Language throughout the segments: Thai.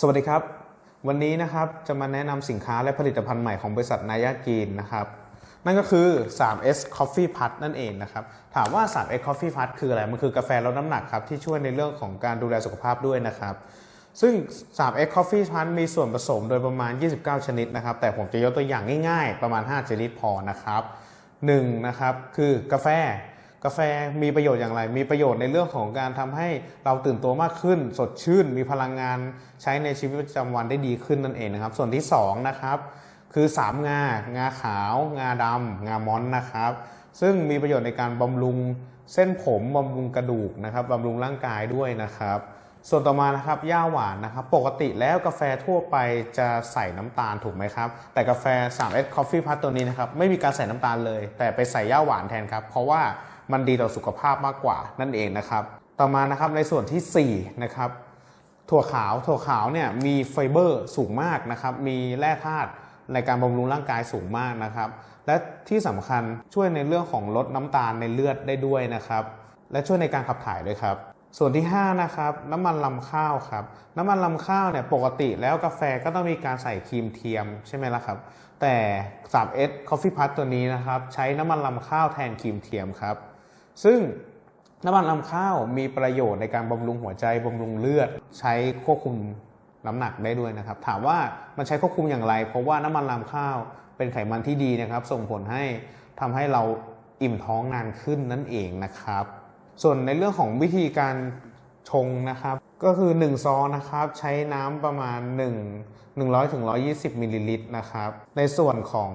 สวัสดีครับ วันนี้นะครับจะมาแนะนำสินค้าและผลิตภัณฑ์ใหม่ของบริษัทนายากีนนะครับ นั่นก็คือ 3S Coffee Put นั่นเองนะครับ ถามว่า 3S Coffee Put คืออะไร มันคือกาแฟลดน้ำหนักครับที่ช่วยในเรื่องของการดูแลสุขภาพด้วยนะครับ ซึ่ง 3S Coffee Put มีส่วนผสมโดยประมาณ 29 ชนิดนะครับ แต่ผมจะยกตัวอย่างง่าย ๆ ประมาณ 5 ชนิดพอนะครับ1นะครับคือกาแฟ กาแฟมีประโยชน์อย่างไร มีประโยชน์ในเรื่องของการทำให้เราตื่นตัวมากขึ้น สดชื่น มีพลังงานใช้ในชีวิตประจำวันได้ดีขึ้นนั่นเองนะครับ ส่วนที่2นะครับคือ 3 งา งาขาว งาดำงามอนนะครับ ซึ่งมีประโยชน์ในการบำรุงเส้นผมบำรุงกระดูกนะครับบำรุงร่างกายด้วยนะครับ ส่วนต่อมานะครับย่าหวานนะครับ ปกติแล้วกาแฟทั่วไปจะใส่น้ำตาลถูกไหมครับ แต่กาแฟ 3S Coffee Put ตัวนี้นะครับไม่มีการใส่น้ำตาลเลย แต่ไปใส่ย่าหวานแทนครับ เพราะว่า มันดีต่อสุขภาพมากกว่านั่นเองนะครับ ต่อมานะครับในส่วนที่4นะครับถั่วขาวถั่วขาวเนี่ยมีไฟเบอร์สูงมากนะครับมีแร่ธาตุในการบำรุงร่างกายสูงมากนะครับ และที่สำคัญช่วยในเรื่องของลดน้ำตาลในเลือดได้ด้วยนะครับ และช่วยในการขับถ่ายด้วยครับ ส่วนที่ 5 นะครับน้ำมันลำข้าวครับน้ำมันลำข้าวเนี่ยปกติแล้วกาแฟก็ต้องมีการใส่ครีมเทียมใช่ไหมล่ะครับ แต่ 3S Coffee Put ตัวนี้นะครับ ใช้น้ำมันลำข้าวแทนครีมเทียมครับ ซึ่งน้ำมันลำข้าวมีประโยชน์ในการบำรุงหัวใจบำรุงเลือด ใช้ควบคุมน้ำหนักได้ด้วยนะครับ ถามว่ามันใช้ควบคุมอย่างไร เพราะว่าน้ำมันลำข้าวเป็นไขมันที่ดีนะครับ ส่งผลให้ทำให้เราอิ่มท้องนานขึ้นนั่นเองนะครับ ส่วนในเรื่องของวิธีการชงนะครับ ก็คือ 1 ซองนะครับ ใช้น้ำประมาณ 1 100ถึง120มิลลิลิตรนะครับ ในส่วนของ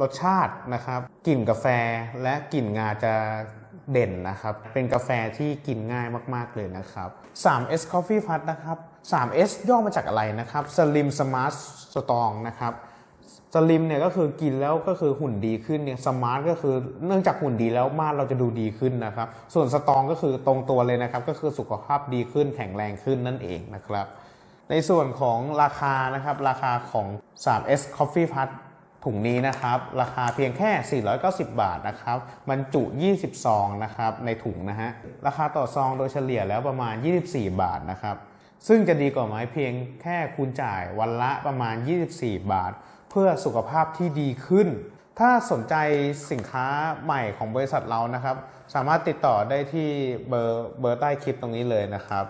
รสชาตินะครับ กลิ่นกาแฟและกลิ่นงาจะ เด่นนะครับ เป็นกาแฟที่กินง่ายมากๆเลยนะครับ 3S Coffee Put นะครับ 3S ย่อมาจากอะไรนะครับ Slim Smart Strong นะครับสลิมเนี่ยก็คือกินแล้วก็คือหุ่นดีขึ้นเนี่ยสมาร์ทก็คือเนื่องจากหุ่นดีแล้วมาดเราจะดูดีขึ้นนะครับ ส่วนสตองก็คือตรงตัวเลยนะครับ ก็คือสุขภาพดีขึ้นแข็งแรงขึ้นนั่นเองนะครับ ในส่วนของราคานะครับ ราคาของ 3S Coffee Put ถุงนี้นะครับราคาเพียงแค่ 490 บาทนะครับบรรจุ 20 ซองนะครับในถุงนะฮะราคาต่อซองโดยเฉลี่ยแล้วประมาณ 24 บาทนะครับซึ่งจะดีกว่าไหมเพียงแค่คุณจ่ายวันละประมาณ 24 บาท เพื่อสุขภาพที่ดีขึ้น ถ้าสนใจสินค้าใหม่ของบริษัทเรานะครับ สามารถติดต่อได้ที่เบอร์เบอร์ใต้คลิปตรงนี้เลยนะครับ